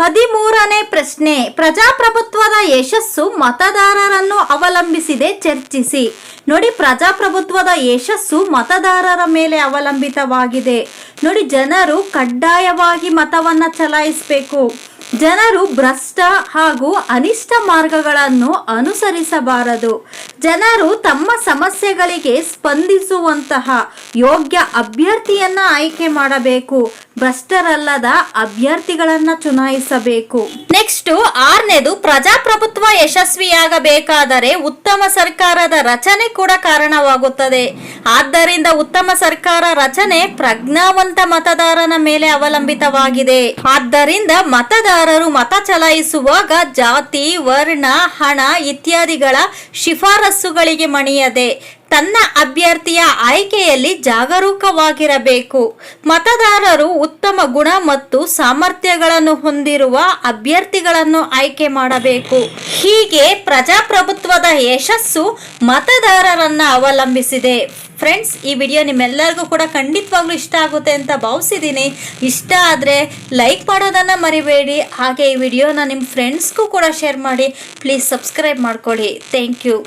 ಹದಿಮೂರನೇ ಪ್ರಶ್ನೆ. ಪ್ರಜಾಪ್ರಭುತ್ವದ ಯಶಸ್ಸು ಮತದಾರರನ್ನು ಅವಲಂಬಿಸಿದೆ, ಚರ್ಚಿಸಿ. ನೋಡಿ, ಪ್ರಜಾಪ್ರಭುತ್ವದ ಯಶಸ್ಸು ಮತದಾರರ ಮೇಲೆ ಅವಲಂಬಿತವಾಗಿದೆ. ನೋಡಿ, ಜನರು ಕಡ್ಡಾಯವಾಗಿ ಮತವನ್ನ ಚಲಾಯಿಸಬೇಕು. ಜನರು ಭ್ರಷ್ಟ ಹಾಗೂ ಅನಿಷ್ಟ ಮಾರ್ಗಗಳನ್ನು ಅನುಸರಿಸಬಾರದು. ಜನರು ತಮ್ಮ ಸಮಸ್ಯೆಗಳಿಗೆ ಸ್ಪಂದಿಸುವಂತಹ ಯೋಗ್ಯ ಅಭ್ಯರ್ಥಿಯನ್ನ ಆಯ್ಕೆ ಮಾಡಬೇಕು. ಭ್ರಷ್ಟರಲ್ಲದ ಅಭ್ಯರ್ಥಿಗಳನ್ನ ಚುನಾಯಿಸಬೇಕು. ನೆಕ್ಸ್ಟ್ ಆರನೇದು ಪ್ರಜಾಪ್ರಭುತ್ವ ಯಶಸ್ವಿಯಾಗಬೇಕಾದರೆ ಉತ್ತಮ ಸರ್ಕಾರದ ರಚನೆ ಕೂಡ ಕಾರಣವಾಗುತ್ತದೆ. ಆದ್ದರಿಂದ ಉತ್ತಮ ಸರ್ಕಾರ ರಚನೆ ಪ್ರಜ್ಞಾವಂತ ಮತದಾರನ ಮೇಲೆ ಅವಲಂಬಿತವಾಗಿದೆ. ಆದ್ದರಿಂದ ಮತದಾರರು ಮತ ಚಲಾಯಿಸುವಾಗ ಜಾತಿ, ವರ್ಣ, ಹಣ ಇತ್ಯಾದಿಗಳ ಶಿಫಾರಸ್ಸುಗಳಿಗೆ ಮಣಿಯದೆ ತನ್ನ ಅಭ್ಯರ್ಥಿಯ ಆಯ್ಕೆಯಲ್ಲಿ ಜಾಗರೂಕವಾಗಿರಬೇಕು. ಮತದಾರರು ಉತ್ತಮ ಗುಣ ಮತ್ತು ಸಾಮರ್ಥ್ಯಗಳನ್ನು ಹೊಂದಿರುವ ಅಭ್ಯರ್ಥಿಗಳನ್ನು ಆಯ್ಕೆ ಮಾಡಬೇಕು. ಹೀಗೆ ಪ್ರಜಾಪ್ರಭುತ್ವದ ಯಶಸ್ಸು ಮತದಾರರನ್ನ ಅವಲಂಬಿಸಿದೆ. ಫ್ರೆಂಡ್ಸ್, ಈ ವಿಡಿಯೋ ನಿಮ್ಮೆಲ್ಲರಿಗೂ ಕೂಡ ಖಂಡಿತವಾಗ್ಲೂ ಇಷ್ಟ ಆಗುತ್ತೆ ಅಂತ ಭಾವಿಸಿದ್ದೀನಿ. ಇಷ್ಟ ಆದರೆ ಲೈಕ್ ಮಾಡೋದನ್ನು ಮರಿಬೇಡಿ. ಹಾಗೆ ಈ ವಿಡಿಯೋನ ನಿಮ್ಮ ಫ್ರೆಂಡ್ಸ್ಗೂ ಕೂಡ ಶೇರ್ ಮಾಡಿ. ಪ್ಲೀಸ್ ಸಬ್ಸ್ಕ್ರೈಬ್ ಮಾಡ್ಕೊಳ್ಳಿ. Thank you.